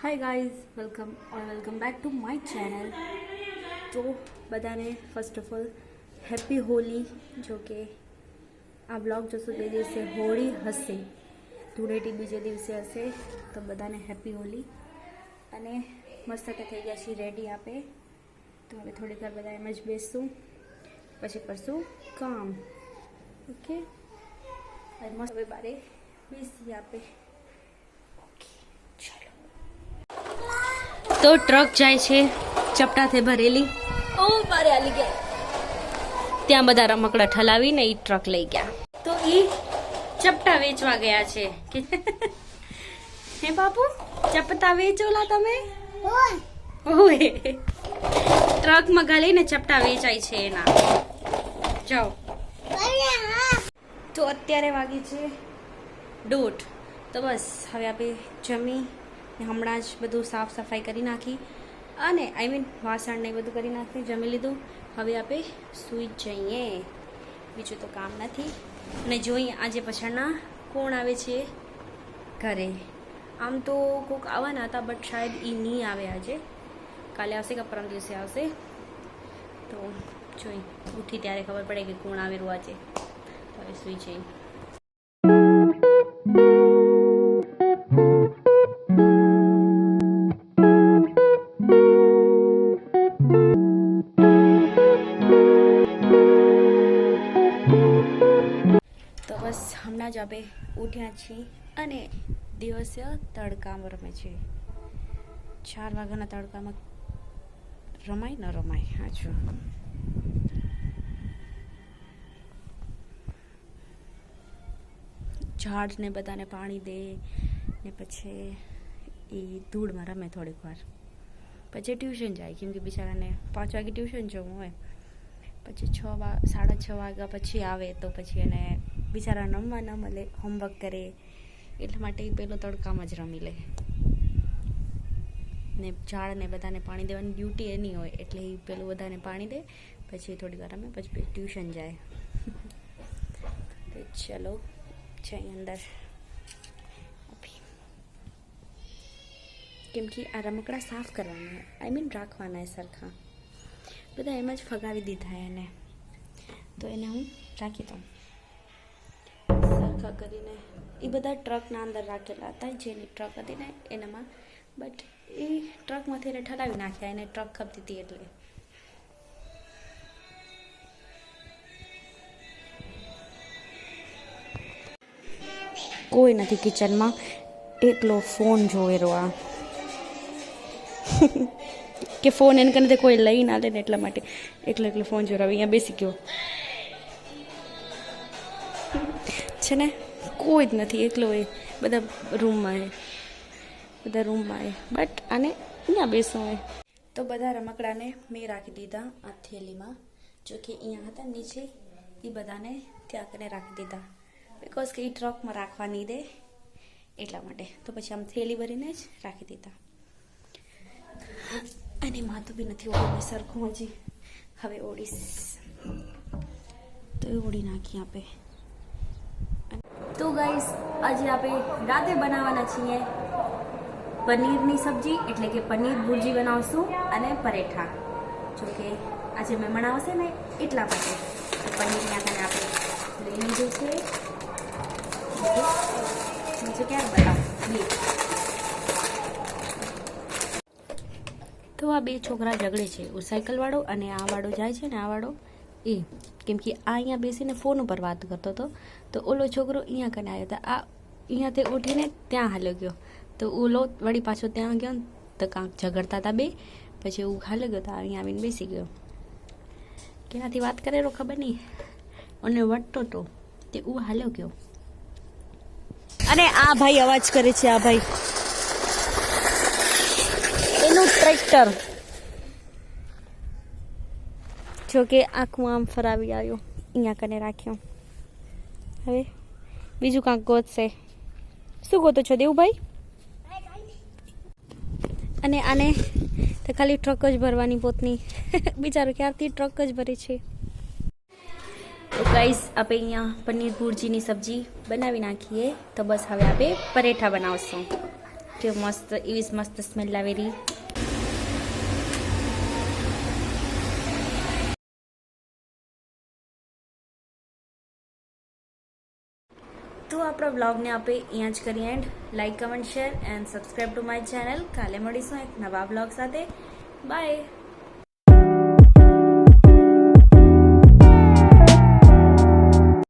Hi guys welcome or welcome back to my channel તો બધાને first of all happy Holi જો કે આ બ્લોગ જોશો તે દિવસે હોળી હશે ધૂળેટી બીજે દિવસે હશે તો બધાને હેપી હોલી અને મસ્તકે થઈ ગયા છીએ રેડી આપે તો હવે થોડીક વાર બધા એમ જ બેસશું પછી કરશું કામ ઓકે મસ્ત હવે બારે બેસી આપે તો ટ્રક જાય છે ચપટાથી ભરેલી. ઓ મારે આલી ગયા. ત્યાં બધા રમકડા ઠલાવીને એ ટ્રક લઈ ગયા. તો એ ચપટા વેચવા ગયા છે. હે બાપુ ચપટા વેચોલા તમે? ઓય. ટ્રકમાં ગાલીને ચપટા વેચાય છે એના. જાઓ. તો અત્યારે વાગી છે દોઢ. તો બસ હવે આપણે જમી ને હમણાં જ બધું સાફ સફાઈ કરી નાખી અને આઈ મીન વાસણ ને બધું કરી નાખી, જમી લીધું. હવે આપણે સૂઈ જઈએ. બીજું તો કામ નથી. અને જોઈએ આજે પછાડના કોણ આવે છે ઘરે. આમ તો કોક આવવાના હતા બટ શાયદ એ નહીં આવે આજે. કાલે આવશે કે પરમ દિવસે આવશે? તો જોઈ, ઉઠી ત્યારે ખબર પડે કે કોણ આવેલું આજે. તો હવે સૂઈ જઈએ. જ ઉઠ્યા છીએ અને દિવસે તડકામાં રમે છે. ચાર વાગ્યાના તડકામાં રમાય ન રમાય હાચું ઝાડને બધાને પાણી દે ને પછી એ ધૂળમાં રમે થોડીક વાર. પછી ટ્યુશન જાય, કેમ કે બિચારાને પાંચ વાગે ટ્યુશન જવું હોય. પછી છ વા, સાડા છ વાગ્યા પછી આવે તો પછી એને બિચારા રમવા ન મળે હોમવર્ક કરે. એટલા માટે એ પેલો તડકામાં જ રમી લે. ને ઝાડને બધાને પાણી દેવાની ડ્યુટી એની હોય, એટલે એ પેલું બધાને પાણી દે, પછી થોડી વાર રમે, પછી ટ્યુશન જાય. તો ચલો, છે અંદર. કેમ કે આ રમકડા સાફ કરવાના આઈ મીન રાખવાના સરખા. બધા એમ જ ફગાવી દીધા એને. તો એને હું રાખી દઉં. સરખા કરીને, એ બધા ટ્રકના અંદર રાખેલા હતા, જેની ટ્રક હતી ને એનામાં. બટ એ ટ્રકમાંથી એને ઠલાવી નાખ્યા, એને ટ્રક ખપતી હતી એટલે. કોઈ નથી કિચનમાં એકલો ફોન જોવેરો આ. કે ફોન એને કને કોઈ લઈ ના લે ને એટલા માટે. એકલો એકલો ફોન જોરાવે અહીંયા બેસી ગયો. છે ને? કોઈ જ નથી, એકલો એ. બધા રૂમમાં એ. બધા રૂમમાં એ. બટ આને અહીંયા બેસો એ. તો બધા રમકડાને મેં રાખી દીધા આ થેલીમાં. જો કે અહીંયા હતા નીચે, એ બધાને ત્યાં કરીને રાખી દીધા. બિકોઝ કે એ ટ્રકમાં રાખવા નહીં દે એટલા માટે. તો પછી આમ થેલી ભરીને જ રાખી દીધા. અને માથું બી નથી ઓળું સરખું હજી. હવે ઓળીશ. તો એ ઓળી નાખી આપે. તો ગાઈસ આજે આપણે રાતે બનાવવાના છીએ પનીરની સબ્જી, એટલે કે પનીર ભુરજી બનાવશું અને પરેઠા. જો કે આજે મહેમાન આવશે ને એટલા માટે. પનીર નાખીને આપણે લઈ લીધું છે. બીજું ક્યારે તો આ બે છોકરા ઝઘડે છે. સાયકલવાળો અને આ વાળો જાય છે ને આ વાળો. એ, કેમ કે આ અહીંયા બેસીને ફોન ઉપર વાત કરતો હતો. તો ઓલો છોકરો અહીંયા કને આવ્યો હતો આ અહીંયાથી ઉઠીને ત્યાં હાલ્યો ગયો. તો ઓલો વળી પાછો ત્યાં ગયો ને તો કાંક ઝઘડતા હતા બે, પછી એવું હાલ્યો ગયો તો અહીંયા આવીને બેસી ગયો. કેનાથી વાત કરેલો ખબર નહીં. અને વટતો તો તે હું હાલ્યો ગયો. અને આ ભાઈ અવાજ કરે છે, આ ભાઈ. એનું ટ્રેક્ટર. જો કે આખું આમ ફરાવી આવ્યો અહીંયા કને રાખ્યો. હવે બીજું કાંક ગોતશે. શું ગોતો છો દેવુભાઈ? અને આને તો ખાલી ટ્રક જ ભરવાની પોતની. બિચારો ક્યારથી ટ્રક જ ભરે છે? તો ગાઈસ આપણે અહીંયા પનીર ભુરજીની સબ્જી બનાવી નાખીએ. તો બસ હવે આપણે પરેઠા બનાવશું. કે મસ્ત, એવી મસ્ત સ્મેલ આવેલી. તો આપણા વ્લોગને આપણે અહીંયા જ કરીએ and like comment share and subscribe to my channel કાલે મળીશું એક નવા વ્લોગ સાથે. બાય